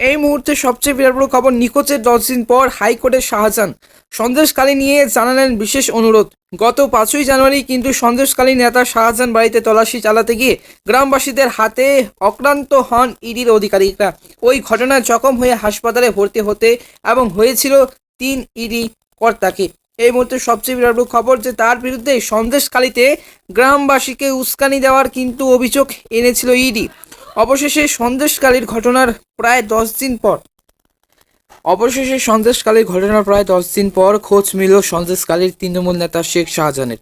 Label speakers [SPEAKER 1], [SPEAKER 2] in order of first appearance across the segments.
[SPEAKER 1] এই মুহূর্তে সবচেয়ে বিরাট বড় খবর নিখোঁজের দশ দিন পর হাইকোর্টের শাহজাহান। সন্দেশকালী নিয়ে জানালেন বিশেষ অনুরোধ। গত পাঁচই জানুয়ারি কিন্তু সন্দেশকালী নেতা শাহজাহান বাড়িতে তল্লাশি চালাতে গিয়ে গ্রামবাসীদের হাতে অক্রান্ত হন ইডির অধিকারীরা ওই ঘটনায় জখম হয়ে হাসপাতালে ভর্তি হতে এবং হয়েছিল তিন ইডি কর্তাকে। এই মুহূর্তে সবচেয়ে বিরাট খবর যে তার বিরুদ্ধে সন্দেশকালীতে গ্রামবাসীকে উস্কানি দেওয়ার কিন্তু অভিযোগ এনেছিল ইডি। অবশেষে সন্দেশকালীর ঘটনার প্রায় দশ দিন পর। অবশেষে সন্দেশকালীর ঘটনার প্রায় দশ দিন পর খোঁজ মিলল সন্দেশকালীর তৃণমূল নেতা শেখ শাহজাহানের।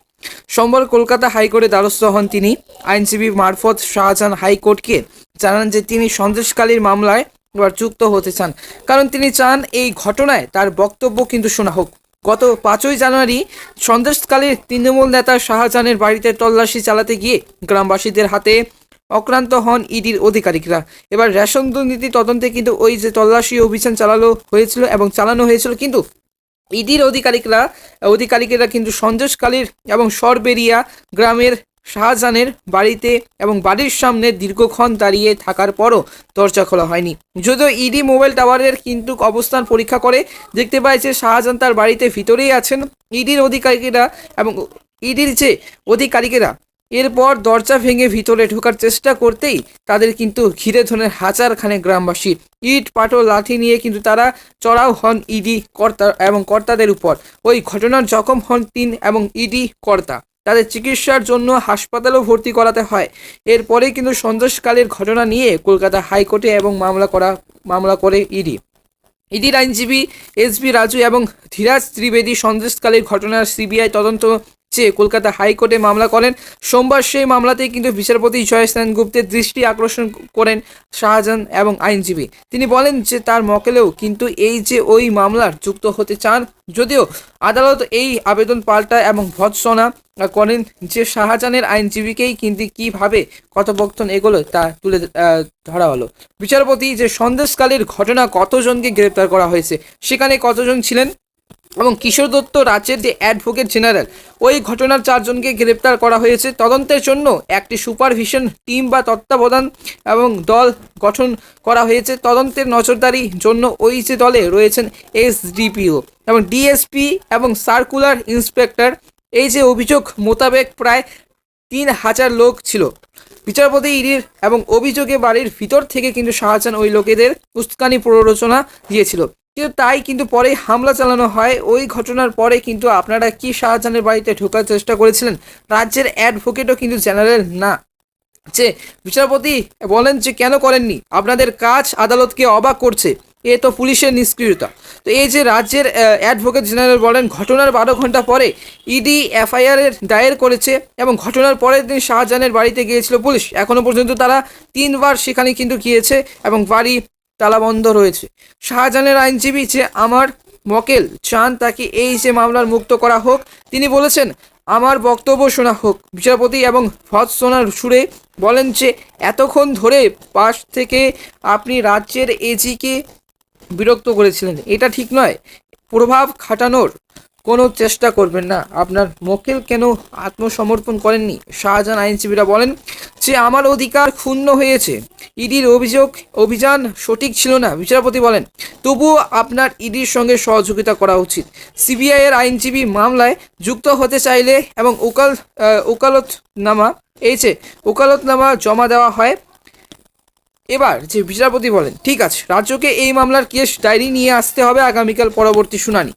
[SPEAKER 1] সোমবার কলকাতা হাইকোর্টে দ্বারস্থ হন তিনি। আইনজীবী মারফত শাহজাহান হাইকোর্টকে জানান যে তিনি সন্দেশকালীর মামলায় এবার যুক্ত হতে চান। কারণ তিনি চান এই ঘটনায় তার বক্তব্য কিন্তু শোনা হোক। গত পাঁচই জানুয়ারি সন্দেশকালীর তৃণমূল নেতা শাহজাহানের বাড়িতে তল্লাশি চালাতে গিয়ে গ্রামবাসীদের হাতে অক্রান্ত হন ইডির আধিকারিকরা এবার রেশন দুর্নীতি তদন্তে কিন্তু ওই যে তল্লাশি অভিযান চালানো হয়েছিল এবং চালানো হয়েছিল কিন্তু ইডির আধিকারিকরা আধিকারিকেরা কিন্তু সন্দেশকালীর এবং সরবেরিয়া গ্রামের শাহজাহানের বাড়িতে এবং বাড়ির সামনে দীর্ঘক্ষণ দাঁড়িয়ে থাকার পরও দরজা খোলা হয়নি। যদিও ইডি মোবাইল টাওয়ারের কিন্তু অবস্থান পরীক্ষা করে দেখতে পায় যে শাহজাহান তার বাড়িতে ভিতরেই আছেন। ইডির অধিকারীরা এবং ইডির যে অধিকারিকেরা এরপর দরজা ভেঙে ভিতরে ঢোকার চেষ্টা করতেই তাদের কিন্তু ঘিরে ধরেন হাজার খানে গ্রামবাসী। ইট পাটো লাঠি নিয়ে কিন্তু তারা চড়াও হন ইডি কর্তা এবং কর্তাদের উপর। ওই ঘটনার জখম হন তিন এবং ইডি কর্তা। তাদের চিকিৎসার জন্য হাসপাতালেও ভর্তি করাতে হয়। এরপরে কিন্তু সন্দেশকালের ঘটনা নিয়ে কলকাতা হাইকোর্টে এবং মামলা করা, মামলা করে ইডি। ইডির আইনজীবী এস বি রাজু এবং ধীরাজ ত্রিবেদী সন্দেশকালের ঘটনার সিবিআই তদন্ত চেয়ে কলকাতা হাইকোর্টে মামলা করেন। সোমবার সেই মামলাতেই কিন্তু বিচারপতি জয়স্নান গুপ্তের দৃষ্টি আকর্ষণ করেন শাহজাহান এবং আইনজীবী। তিনি বলেন যে তার মকেলেও কিন্তু এই যে ওই মামলার যুক্ত হতে চান, যদিও আদালত এই আবেদন পাল্টা এবং ভৎসনা করেন যে শাহজাহানের আইনজীবীকেই কিন্তু কীভাবে কথোপকথন এগোলো তা তুলে ধরা হলো। বিচারপতি যে সন্দেশকালের ঘটনা কতজনকে গ্রেপ্তার করা হয়েছে, সেখানে কতজন ছিলেন এবং কিশোর দত্ত রাজ্যের যে অ্যাডভোকেট জেনারেল, ওই ঘটনার চারজনকে গ্রেপ্তার করা হয়েছে। তদন্তের জন্য একটি সুপারভিশন টিম বা তত্ত্বাবধান এবং দল গঠন করা হয়েছে। তদন্তের নজরদারি জন্য ওই যে দলে রয়েছেন এসডিপিও এবং ডিএসপি এবং সার্কুলার ইন্সপেক্টর। এই যে অভিযোগ মোতাবেক প্রায় তিন হাজার লোক ছিল। বিচারপতি ইডির এবং অভিযোগে বাড়ির ভিতর থেকে কিন্তু শাহজাহান ওই লোকেদের উস্কানি প্ররোচনা দিয়েছিল। কিন্তু তাই কিন্তু পরে হামলা চালানো হয়। ওই ঘটনার পরে কিন্তু আপনারা কি শাহজাহানের বাড়িতে ঢোকার চেষ্টা করেছিলেন? রাজ্যের অ্যাডভোকেটও কিন্তু জেনারেল না। যে বিচারপতি বলেন যে কেন করেননি? আপনাদের কাজ আদালতকে অবাক করছে। এ তো পুলিশের নিষ্ক্রিয়তা। তো এই যে রাজ্যের অ্যাডভোকেট জেনারেল বলেন, ঘটনার বারো ঘণ্টা পরে ইডি এফআইআর এর দায়ের করেছে এবং ঘটনার পরের দিন শাহজাহানের বাড়িতে গিয়েছিল পুলিশ। এখনও পর্যন্ত তারা তিনবার সেখানে কিন্তু গিয়েছে এবং বাড়ি তালাবন্ধ রয়েছে। শাহজাহানের আইনজীবী যে আমার মকেল চান তাকে এই যে মামলার মুক্ত করা হোক, তিনি বলেছেন, আমার বক্তব্য শোনা হোক। বিচারপতি এবং ভৎসনার সুরে বলেন যে, এতক্ষণ ধরে পাশ থেকে আপনি রাজ্যের এজিকে বিরক্ত করেছিলেন। এটা ঠিক নয়। প্রভাব খাটানোর কোনো চেষ্টা করবেন না। আপনার মক্কেল কেন আত্মসমর্পণ করেননি? শাহজাহান আইনজীবীরা বলেন যে আমার অধিকার ক্ষুণ্ণ হয়েছে। ইডির অভিযোগ, অভিযান সঠিক ছিল না। বিচারপতি বলেন, তবুও আপনার ইডির সঙ্গে সহযোগিতা করা উচিত। সিবিআই এর আইনজীবী মামলায় যুক্ত হতে চাইলে এবং ওকাল ওকালতনামা, এই যে, ওকালতনামা জমা দেওয়া হয়। এবার যে বিচারপতি বলেন, ঠিক আছে, রাজ্যকে এই মামলার কেস ডায়েরি নিয়ে আসতে হবে আগামীকাল পরবর্তী শুনানি।